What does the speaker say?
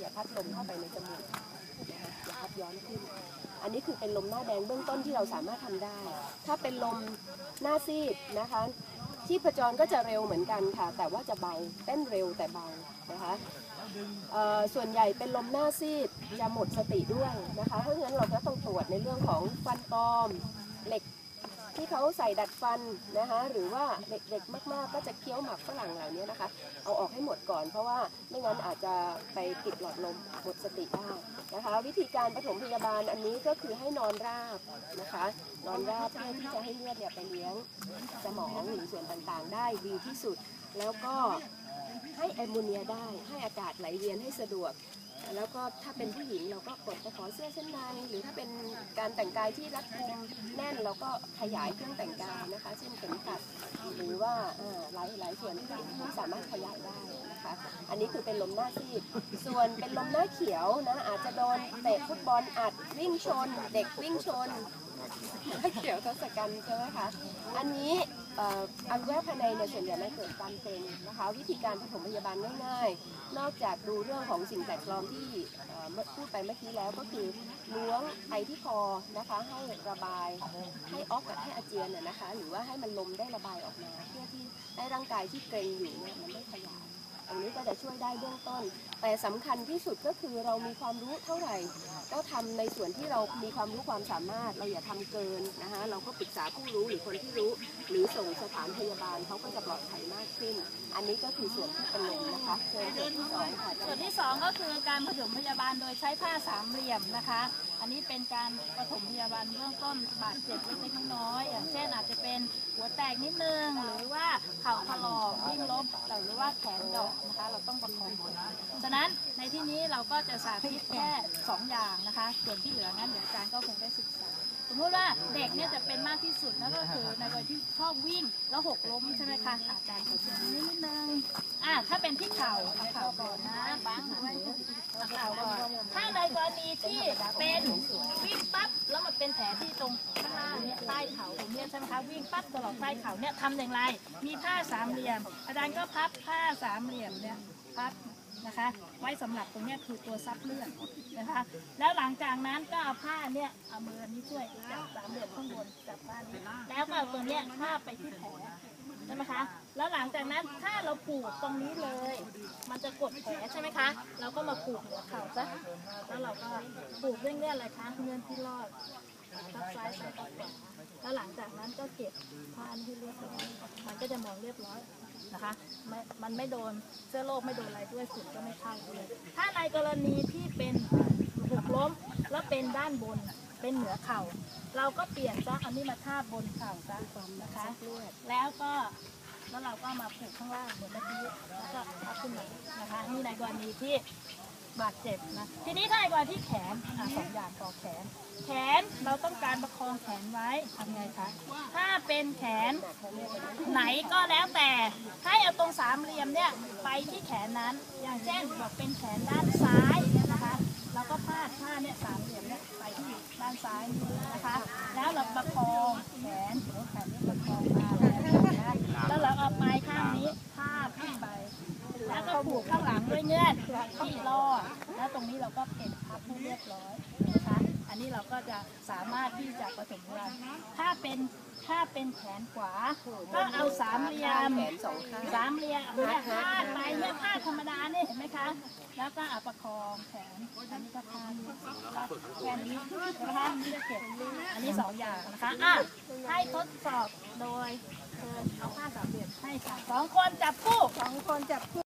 อย่าพัดลมเข้าไปในจมูกนะคะอย่าพัดย้อนขึ้น อันนี้คือเป็นลมหน้าแดงเบื้องต้นที่เราสามารถทำได้ ถ้าเป็นลมหน้าซีดนะคะที่ผจรก็จะเร็วเหมือนกันค่ะ แต่ว่าจะเบาเต้นเร็วแต่เบานะคะส่วนใหญ่เป็นลมหน้าซีดจะหมดสติด้วยนะคะเพราะฉะนั้นเราก็ต้องตรวจในเรื่องของฟันปลอมเหล็ก ที่เขาใส่ดัดฟันนะคะหรือว่าเด็กๆมากๆ ก็จะเคี้ยวหมักฝรั่งเหล่านี้นะคะ เอาออกให้หมดก่อน เพราะว่าไม่งั้นอาจจะไปปิดหลอดลมหมดสติได้นะคะ วิธีการปฐมพยาบาลอันนี้ก็คือให้นอนราบนะคะ นอนราบเพื่อที่จะให้เลือดเนี่ยไปเลี้ยงสมองหรือส่วนต่างๆ ได้ดีที่สุดแล้วก็ให้แอมโมเนียได้ให้อากาศไหลเวียนให้สะดวก แล้วก็ถ้าเป็นผู้หญิงเราก็กดตะขอเสื้อชั้นในหรือถ้าเป็นการแต่งกายที่รัดกุมแน่นเราก็ขยายเครื่องแต่งกายนะคะ เช่นเข็มขัดหรือว่าหลายหลายส่วนที่สามารถขยายได้ คะอันนี้คือเป็นลมหน้าซีด ส่วนเป็นลมหน้าเขียวนะ อาจจะโดนเตะฟุตบอลอัดวิ่งชน เด็กวิ่งชนหน้าเขียวทศกัณฐ์ใช่ไหมคะ อันนี้อันแวะภายในเนี่ยส่วนใหญ่ไม่เกิดการเป็นนะคะ วิธีการปฐมพยาบาลง่ายๆ นอกจากดูเรื่องของสิ่งแปลกปลอมที่พูดไปเมื่อกี้แล้วก็คือล้วงไอที่คอนะคะให้ระบายให้ออกกับให้อาเจียนน่ะนะคะ หรือว่าให้มันลมได้ระบายออกมา เพื่อที่ให้ร่างกายที่เกร็งอยู่เนี่ยมันได้ข ช่วยได้เบื้องต้น แต่สำคัญที่สุดก็คือเรามีความรู้เท่าไหร่ ก็ทำในส่วนที่เรามีความรู้ความสามารถ เราอย่าทำเกินนะคะเราก็ปรึกษาผู้รู้หรือคนที่รู้ หรือส่งสถานพยาบาลเขาก็จะปลอดภัยมากขึ้น อันนี้ก็คือส่วนที่เป็นลมนะคะนที่สองค่ะส่วนที่สองก็คือการผสมพยาบาลโดยใช้ผ้าสามเหลี่ยมนะคะ อันนี้เป็นการปฐมพยาบาลเบื้องต้นบาดเจ็บเล็กๆน้อยๆอย่างเช่นอาจจะเป็นหัวแตกนิดนึงหรือว่าเข่าถลอกวิ่งล้มหรือว่าแขนดอกนะคะ เราต้องประคองฉะนั้นในที่นี้เราก็จะสาธิตแค่สองอย่างนะคะ ส่วนที่เหลือนั้นเดี๋ยวอาจารย์ก็คงได้ศึกษา มมติว่าเด็กเนี่ยจะเป็นมากที่สุดนั่นก็คือในวัยที่ชอบวิ่งแล้วหกล้มใช่ไหมคะอาจารย์ขอเชิญนิดนึงอ่าถ้าเป็นที่เข่าเข่าก่อนนะบ้างเข่าก่อนถ้าในกรณีที่เป็นวิ่งปั๊บแล้วมันเป็นแผลที่ตรงข้างล่างเนี่ยใต้เข่าตรงเนี้ยใช่ไหมคะวิ่งปั๊บตลอดใต้เข่าเนี่ยทำอย่างไร มีผ้าสามเหลี่ยม อาจารย์ก็พับผ้าสามเหลี่ยมเนี่ยพับ นะคะ ไว้สำหรับตรงนี้คือตัวซับเลือดนะคะ แล้วหลังจากนั้นก็เอาผ้าเนี่ยเอามือนี้ช่วยจับสามเหลี่ยมข้างบนจับผ้านี้แล้วก็เอาตัวเนี้ยผ้าไปที่แผลใช่ไหมคะ แล้วหลังจากนั้นถ้าเราผูกตรงนี้เลย มันจะกดแผลใช่ไหมคะ เราก็มาผูกหัวเข่าซะแล้วเราก็ผูกเงื่อนอะไรคะเงื่อนที่รอดทับซ้ายซ้ายทับขวาแล้วหลังจากนั้นก็เก็บผ้าให้เรียบร้อยมันก็จะมองเรียบร้อย นะคะไม่มันไม่โดนเชื้อโรคไม่โดนอะไรด้วยฝุ่นก็ไม่เข้าด้วยถ้าในกรณีที่เป็นหกล้มแล้วเป็นด้านบนเป็นเหนือเข่า เราก็เปลี่ยนซะเอานี่มาทาบบนเข่าซะนะคะแล้วก็แล้วเราก็มาผูกข้างล่างเหมือนเมื่อกี้แล้วก็เอาขึ้นมานะคะนี่ในกรณีที่บาดเจ็บนะทีนี้ถ้าในกรณีที่แขนอะสองอย่างต่อแขน แขนเราต้องการประคองแขนไว้ทำไงคะถ้าเป็นแขนไหนก็แล้วแต่าตรงสามเหลี่ยมเนี่ยไปที่แขนนั้น อย่างเช่นบอกเป็นแขนด้านซ้ายเนี่ยนะคะเราก็พาดผ้าเนี่ยสามเหลี่ยมเนี่ยไปที่ด้านซ้ายนี่นะคะ แล้วเราประคองแขนหัวแขนนี่ประคองมาแล้วแล้วเราเอาปลายข้างนี้พาดขึ้นไป แล้วก็ผูกข้างหลังด้วยเงื่อนที่รอดแล้วตรงนี้เราก็เก็บพับให้เรียบร้อยนะคะ อันนี้เราก็จะสามารถที่จะผสมกันถ้าเป็นถ้าเป็นแขนขวา ก็เอาสามเหลี่ยมแขนสองข้างสามเหลี่ยมเนี่ยพาดไปเนี่ยพาดธรรมดาเนี่ยเห็นไหมคะ แล้วก็เอาประคองแขนอันนี้ก็พาดแค่นี้นะคะนี่จะเก็บอันนี้สองอย่างนะคะอะให้ทดสอบโดยเชิญเอาผ้าสามเหลี่ยมให้ค่ะสองคนจับคู่สองคนจับคู่